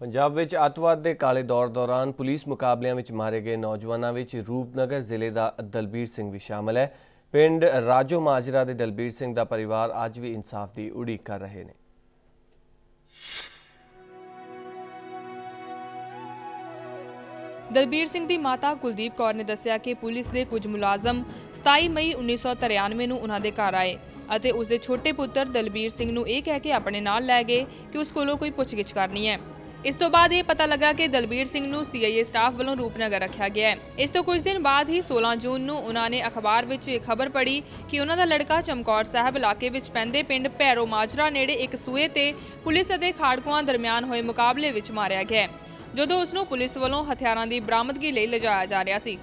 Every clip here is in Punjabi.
ਪੰਜਾਬ ਵਿੱਚ ਅੱਤਵਾਦ ਦੇ ਕਾਲੇ ਦੌਰ ਦੌਰਾਨ ਪੁਲਿਸ ਮੁਕਾਬਲਿਆਂ ਵਿੱਚ ਮਾਰੇ ਗਏ ਨੌਜਵਾਨਾਂ ਵਿੱਚ ਰੂਪਨਗਰ ਜ਼ਿਲ੍ਹੇ ਦਾ ਦਲਬੀਰ ਸਿੰਘ ਵੀ ਸ਼ਾਮਲ ਹੈ। ਪਿੰਡ ਰਾਜੋ ਮਾਜਰਾ ਦੇ ਦਲਬੀਰ ਸਿੰਘ ਦਾ ਪਰਿਵਾਰ ਅੱਜ ਵੀ ਇਨਸਾਫ ਦੀ ਉਡੀਕ ਕਰ ਰਹੇ ਨੇ। ਦਲਬੀਰ ਸਿੰਘ ਦੀ ਮਾਤਾ ਕੁਲਦੀਪ ਕੌਰ ਨੇ ਦੱਸਿਆ ਕਿ ਪੁਲਿਸ ਦੇ ਕੁਝ ਮੁਲਾਜ਼ਮ 27 ਮਈ 1993 ਨੂੰ ਉਹਨਾਂ ਦੇ ਘਰ ਆਏ ਅਤੇ ਉਸ ਦੇ ਛੋਟੇ ਪੁੱਤਰ ਦਲਬੀਰ ਸਿੰਘ ਨੂੰ ਇਹ ਕਹਿ ਕੇ ਆਪਣੇ ਨਾਲ ਲੈ ਗਏ ਕਿ ਉਸ ਕੋਲੋਂ ਕੋਈ ਪੁੱਛਗਿੱਛ ਕਰਨੀ ਹੈ। ਇਸ ਤੋਂ ਬਾਅਦ ਇਹ ਪਤਾ ਲੱਗਾ ਕਿ ਦਲਬੀਰ ਸਿੰਘ ਨੂੰ ਸੀਆਈਏ ਸਟਾਫ ਵੱਲੋਂ ਰੂਪਨਗਰ ਰੱਖਿਆ ਗਿਆ ਹੈ। ਇਸ ਤੋਂ ਕੁਝ ਦਿਨ ਬਾਅਦ ਹੀ 16 ਜੂਨ ਨੂੰ ਉਹਨਾਂ ਨੇ ਅਖਬਾਰ ਵਿੱਚ ਇਹ ਖਬਰ ਪੜ੍ਹੀ ਕਿ ਉਹਨਾਂ ਦਾ ਲੜਕਾ ਚਮਕੌਰ ਸਾਹਿਬ ਇਲਾਕੇ ਵਿੱਚ ਪੈਂਦੇ ਪਿੰਡ ਭੈਰੋ ਮਾਜਰਾ ਨੇੜੇ ਇੱਕ ਸੂਏ ਤੇ ਪੁਲਿਸ ਅਤੇ ਖਾੜਕੂਆਂ ਦਰਮਿਆਨ ਹੋਏ ਮੁਕਾਬਲੇ ਵਿੱਚ ਮਾਰਿਆ ਗਿਆ ਜਦੋਂ ਉਸ ਨੂੰ ਪੁਲਿਸ ਵੱਲੋਂ ਹਥਿਆਰਾਂ ਦੀ ਬਰਾਮਦਗੀ ਲਈ ਲਿਜਾਇਆ ਜਾ ਰਿਹਾ ਸੀ।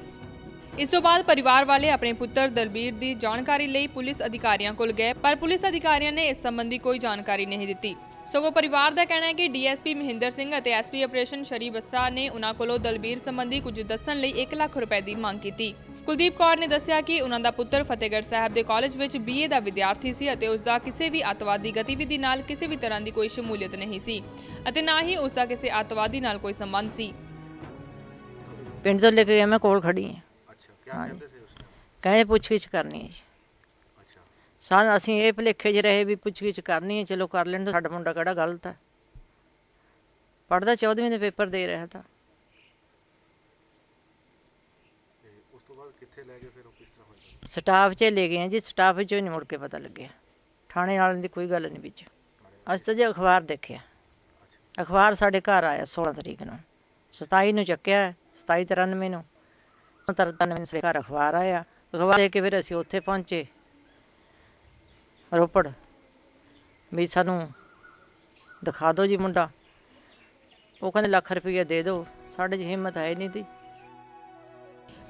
ਇਸ ਤੋਂ ਬਾਅਦ ਪਰਿਵਾਰ ਵਾਲੇ ਆਪਣੇ ਪੁੱਤਰ ਦਲਬੀਰ ਦੀ ਜਾਣਕਾਰੀ ਲਈ ਪੁਲਿਸ ਅਧਿਕਾਰੀਆਂ ਕੋਲ ਗਏ, ਪਰ ਪੁਲਿਸ ਅਧਿਕਾਰੀਆਂ ਨੇ ਇਸ ਸੰਬੰਧੀ ਕੋਈ ਜਾਣਕਾਰੀ ਨਹੀਂ ਦਿੱਤੀ। ਸਗੋਂ ਪਰਿਵਾਰ ਦਾ ਕਹਿਣਾ ਹੈ ਕਿ ਡੀਐਸਪੀ ਮਹਿੰਦਰ ਸਿੰਘ ਅਤੇ ਐਸਪੀ ਆਪਰੇਸ਼ਨ ਸ਼ਰੀ ਬਸਰਾ ਨੇ ਉਹਨਾਂ ਕੋਲੋਂ ਦਲਬੀਰ ਸੰਬੰਧੀ ਕੁਝ ਦੱਸਣ ਲਈ 1 ਲੱਖ ਰੁਪਏ ਦੀ ਮੰਗ ਕੀਤੀ। ਕੁਲਦੀਪ ਕੌਰ ਨੇ ਦੱਸਿਆ ਕਿ ਉਹਨਾਂ ਦਾ ਪੁੱਤਰ ਫਤਿਹਗੜ੍ਹ ਸਾਹਿਬ ਦੇ ਕਾਲਜ ਵਿੱਚ ਬੀਏ ਦਾ ਵਿਦਿਆਰਥੀ ਸੀ ਅਤੇ ਉਸ ਦਾ ਕਿਸੇ ਵੀ ਅੱਤਵਾਦੀ ਗਤੀਵਿਧੀ ਨਾਲ ਕਿਸੇ ਵੀ ਤਰ੍ਹਾਂ ਦੀ ਕੋਈ ਸ਼ਮੂਲੀਅਤ ਨਹੀਂ ਸੀ ਅਤੇ ਨਾ ਹੀ ਉਸ ਦਾ ਕਿਸੇ ਅੱਤਵਾਦੀ ਨਾਲ ਕੋਈ ਸੰਬੰਧ ਸੀ। ਪਿੰਡ ਤੋਂ ਲੈ ਕੇ ਗਿਆ, ਮੈਂ ਕੋਲ ਖੜੀ ਹਾਂ। ਟਾਈਮ ਕਹੇ ਪੁੱਛਗਿੱਛ ਕਰਨੀ ਹੈ ਜੀ। ਅੱਛਾ। ਸਾਨ ਅਸੀਂ ਇਹ ਭੁਲੇਖੇ 'ਚ ਰਹੇ ਵੀ ਪੁੱਛਗਿੱਛ ਕਰਨੀ ਹੈ ਚਲੋ ਕਰ ਲੈਣ ਤਾਂ ਸਾਡਾ ਮੁੰਡਾ ਕਿਹੜਾ ਗਲਤ ਹੈ। ਪੜਦਾ 14ਵੀਂ ਦੇ ਪੇਪਰ ਦੇ ਰਿਹਾ ਤਾਂ। ਉਸ ਤੋਂ ਬਾਅਦ ਕਿੱਥੇ ਲੈ ਗਏ ਫਿਰ ਉਹ ਕਿਸ ਤਰ੍ਹਾਂ ਹੋਇਆ? ਸਟਾਫ 'ਚ ਲੈ ਗਏ ਜੀ ਸਟਾਫ 'ਚੋਂ ਨਹੀਂ ਮੁੜ ਕੇ ਪਤਾ ਲੱਗਿਆ। ਥਾਣੇ ਵਾਲਿਆਂ ਦੀ ਕੋਈ ਗੱਲ ਨਹੀਂ ਵਿੱਚ। ਅਸੀਂ ਤਾਂ ਜੀ ਅਖਬਾਰ ਦੇਖਿਆ। ਅਖਬਾਰ ਸਾਡੇ ਘਰ ਆਇਆ 16 ਤਰੀਕ ਨੂੰ। 27 ਨੂੰ ਚੱਕਿਆ 27 93 ਨੂੰ। 93 ਨੂੰ ਘਰ ਅਖਬਾਰ ਆਇਆ। ਅਖਬਾਰ ਦੇ ਕੇ ਫਿਰ ਅਸੀਂ ਉੱਥੇ ਪਹੁੰਚੇ। ਰੋਪੜ। ਵੀ ਸਾਨੂੰ ਦਿਖਾ ਦਿਓ ਜੀ ਮੁੰਡਾ। ਉਹ ਕਹਿੰਦੇ ਲੱਖ ਰੁਪਈਆ ਦੇ ਦਿਓ। ਸਾਡੇ 'ਚ ਹਿੰਮਤ ਹੈ ਨਹੀਂ ਤੀ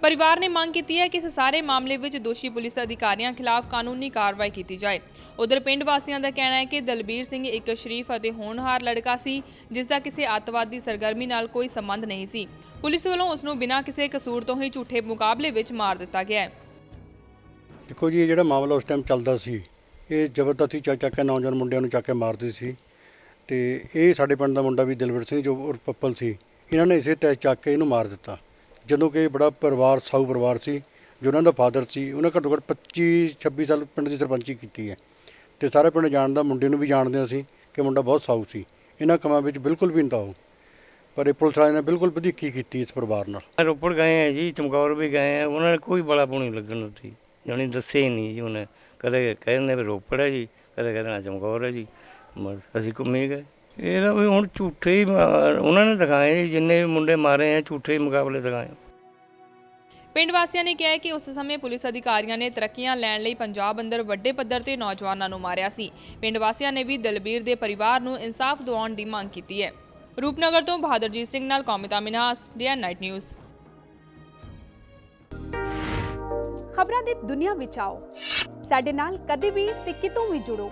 ਪਰਿਵਾਰ ਨੇ ਮੰਗ ਕੀਤੀ ਹੈ ਕਿ ਇਸ ਸਾਰੇ ਮਾਮਲੇ ਵਿੱਚ ਦੋਸ਼ੀ ਪੁਲਿਸ ਅਧਿਕਾਰੀਆਂ ਖਿਲਾਫ ਕਾਨੂੰਨੀ ਕਾਰਵਾਈ ਕੀਤੀ ਜਾਏ। ਉਧਰ ਪਿੰਡ ਵਾਸੀਆਂ ਦਾ ਕਹਿਣਾ ਹੈ ਕਿ ਦਲਬੀਰ ਸਿੰਘ ਇੱਕ ਸ਼ਰੀਫ ਅਤੇ ਹੋਣਹਾਰ ਲੜਕਾ ਸੀ, ਜਿਸ ਦਾ ਕਿਸੇ ਅੱਤਵਾਦੀ ਸਰਗਰਮੀ ਨਾਲ ਕੋਈ ਸੰਬੰਧ ਨਹੀਂ ਸੀ। ਪੁਲਿਸ ਵੱਲੋਂ ਉਸ ਨੂੰ ਬਿਨਾਂ ਕਿਸੇ ਕਸੂਰ ਤੋਂ ਹੀ ਝੂਠੇ ਮੁਕਾਬਲੇ ਵਿੱਚ ਮਾਰ ਦਿੱਤਾ ਗਿਆ ਹੈ। ਦੇਖੋ ਜੀ, ਇਹ ਜਿਹੜਾ ਮਾਮਲਾ ਉਸ ਟਾਈਮ ਚੱਲਦਾ ਸੀ, ਇਹ ਜ਼ਬਰਦਸਤੀ ਚੱਕ ਚੱਕ ਕੇ ਨੌਜਵਾਨ ਮੁੰਡਿਆਂ ਨੂੰ ਚੱਕ ਕੇ ਮਾਰਦੇ ਸੀ ਤੇ ਇਹ ਸਾਡੇ ਪਿੰਡ ਦਾ ਮੁੰਡਾ ਵੀ ਦਿਲਵਰ ਸਿੰਘ ਜੋ ਪੱਪਲ ਸੀ, ਇਹਨਾਂ ਨੇ ਇਸੇ ਤਹਿ ਚੱਕ ਕੇ ਇਹਨੂੰ ਮਾਰ ਦਿੱਤਾ। ਜਦੋਂ ਕਿ ਬੜਾ ਪਰਿਵਾਰ, ਸਾਊ ਪਰਿਵਾਰ ਸੀ, ਜੋ ਉਹਨਾਂ ਦਾ ਫਾਦਰ ਸੀ, ਉਹਨਾਂ ਘੱਟੋ ਘੱਟ 25 26 ਸਾਲ ਪਿੰਡ ਦੀ ਸਰਪੰਚੀ ਕੀਤੀ ਹੈ। ਤੇ ਸਾਰੇ ਪਿੰਡ ਜਾਣਦਾ ਮੁੰਡੇ ਨੂੰ ਵੀ ਜਾਣਦੇ ਅਸੀਂ ਕਿ ਮੁੰਡਾ ਬਹੁਤ ਸਾਊ ਸੀ। ਇਹਨਾਂ ਕੰਮਾਂ ਵਿੱਚ ਬਿਲਕੁਲ ਵੀ ਨਹੀਂ ਤਾਂ ਉਹ। ਪਰ ਇਹ ਪੁਲਿਸ ਵਾਲਿਆਂ ਨੇ ਬਿਲਕੁਲ ਵਧੀਕੀ ਕੀਤੀ ਇਸ ਪਰਿਵਾਰ ਨਾਲ। ਰੋਪੜ ਗਏ ਆ ਜੀ, ਚਮਕੌਰ ਵੀ ਗਏ ਆ ਉਹਨਾਂ ਨੇ ਕੋਈ ਬੜਾ ਪੂਣੀ ਲੱਗਣ ਦਿੱਤੀ ਜਾਣੀ ਦੱਸੇ ਹੀ ਨਹੀਂ ਜੀ ਉਹਨੇ। ਕਦੇ ਕਹਿੰਦੇ ਵੀ ਰੋਪੜ ਹੈ ਜੀ, ਕਦੇ ਕਹਿੰਦੇ ਨਾ ਚਮਕੌਰ ਹੈ ਜੀ। ਬਸ ਅਸੀਂ ਘੁੰਮੇ ਗਏ। ਇਹ ਵੀ ਹੁਣ ਝੂਠੇ ਹੀ ਮਾ- ਉਹਨਾਂ ਨੇ ਦਿਖਾਏ ਜੀ, ਜਿੰਨੇ ਵੀ ਮੁੰਡੇ ਮਾਰੇ ਆ ਝੂਠੇ ਹੀ ਮੁਕਾਬਲੇ ਦਿਖਾਏ। ਪਿੰਡ ਵਾਸੀਆਂ ਨੇ ਕਿਹਾ ਹੈ ਕਿ ਉਸ ਸਮੇਂ ਪੁਲਿਸ ਅਧਿਕਾਰੀਆਂ ਨੇ ਤਰੱਕੀਆਂ ਲੈਣ ਲਈ ਪੰਜਾਬ ਅੰਦਰ ਵੱਡੇ ਪੱਧਰ ਤੇ ਨੌਜਵਾਨਾਂ ਨੂੰ ਮਾਰਿਆ ਸੀ। ਪਿੰਡ ਵਾਸੀਆਂ ਨੇ ਵੀ ਦਲਬੀਰ ਦੇ ਪਰਿਵਾਰ ਨੂੰ ਇਨਸਾਫ ਦਿਵਾਉਣ ਦੀ ਮੰਗ ਕੀਤੀ ਹੈ। ਰੂਪਨਗਰ ਤੋਂ ਬਹਾਦਰਜੀਤ ਸਿੰਘ ਨਾਲ Kaumita Minhas DN night news. ਖਬਰਾਂ ਦੀ ਦੁਨੀਆ ਵਿੱਚ ਆਓ। ਸਾਡੇ ਨਾਲ ਕਦੇ ਵੀ ਤੇ ਕਿਤੋਂ ਵੀ ਜੁੜੋ।